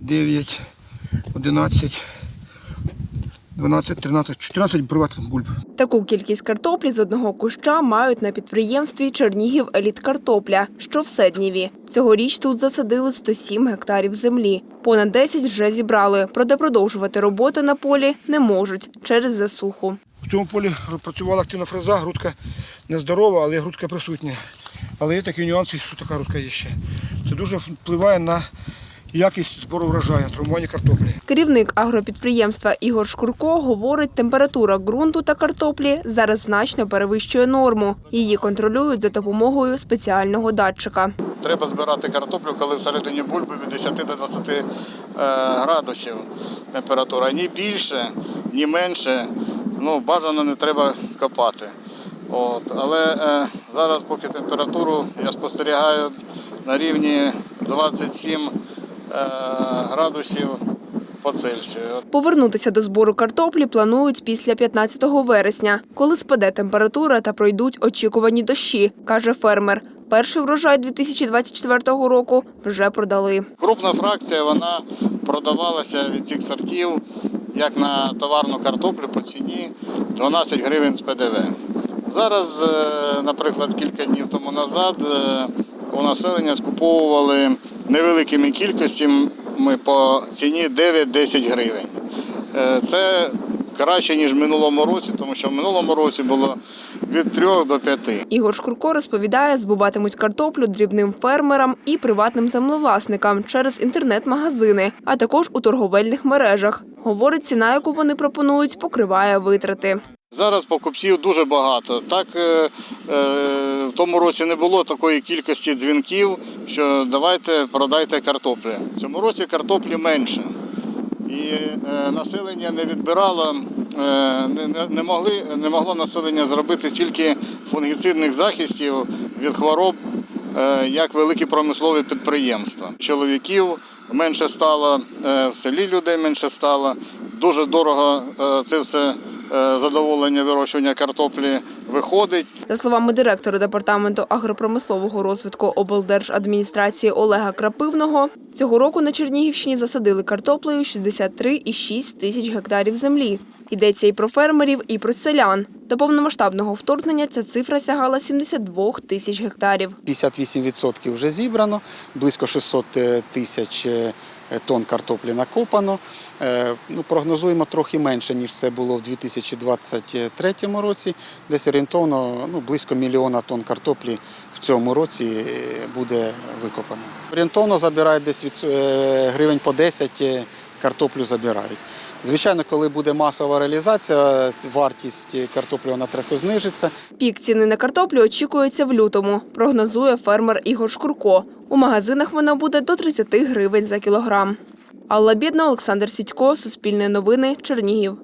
9, 11, 12, 13, 14 приватних бульб. Таку кількість картоплі з одного куща мають на підприємстві Чернігів Еліт Картопля, що в Седніві. Цьогоріч тут засадили 107 гектарів землі. Понад 10 вже зібрали, проте продовжувати роботи на полі не можуть через засуху. В цьому полі працювала активна фреза, грудка нездорова, але грудка присутня. Але є такі нюанси, що така грудка є ще. Це дуже впливає на якість збору врожаю, на травмування картоплі. Керівник агропідприємства Ігор Шкурко говорить, температура ґрунту та картоплі зараз значно перевищує норму. Її контролюють за допомогою спеціального датчика. Треба збирати картоплю, коли всередині бульби від 10 до 20 е, градусів температура. Ні більше, ні менше. Ну, бажано не треба копати. От. Але е, зараз, поки температуру я спостерігаю на рівні 27 е, градусів по Цельсію. Повернутися до збору картоплі планують після 15 вересня, коли спаде температура та пройдуть очікувані дощі, каже фермер. Перший врожай 2024 року вже продали. Крупна фракція вона продавалася від цих сортів як на товарну картоплю по ціні 12 гривень з ПДВ. Зараз, е, наприклад, кілька днів тому назад е, у населення скуповували невеликими кількостями по ціні 9-10 гривень. Е, Це краще, ніж в минулому році, тому що в минулому році було від 3 до 5. Ігор Шкурко розповідає, збуватимуть картоплю дрібним фермерам і приватним землевласникам через інтернет-магазини, а також у торговельних мережах. Говорить, ціна, яку вони пропонують, покриває витрати. Зараз покупців дуже багато. Так е, е, в тому році не було такої кількості дзвінків, що давайте продайте картоплю. В цьому році картоплі менше. І е, населення не відбирало, не, могли, не могло населення зробити стільки фунгіцидних захистів від хвороб, як великі промислові підприємства. Чоловіків менше стало, в селі людей менше стало. Дуже дорого це все задоволення вирощування картоплі виходить. За словами директора департаменту агропромислового розвитку облдержадміністрації Олега Крапивного, цього року на Чернігівщині засадили картоплею 63,6 тисяч гектарів землі. Йдеться і про фермерів, і про селян. До повномасштабного вторгнення ця цифра сягала 72 тисяч гектарів. 58% вже зібрано, близько 600 тисяч е, тонн картоплі накопано. Е, Ну, прогнозуємо трохи менше, ніж це було в 2023 році. Десь орієнтовно ну, близько мільйона тонн картоплі в цьому році е, буде викопано. Орієнтовно забирають десь від е, гривень по 10 е, картоплю забирають. Звичайно, коли буде масова реалізація, вартість картоплі вона трохи знижиться. Пік ціни на картоплю очікується в лютому, прогнозує фермер Ігор Шкурко. У магазинах вона буде до 30 гривень за кілограм. Алла Бідна, Олександр Сідько, Суспільне новини, Чернігів.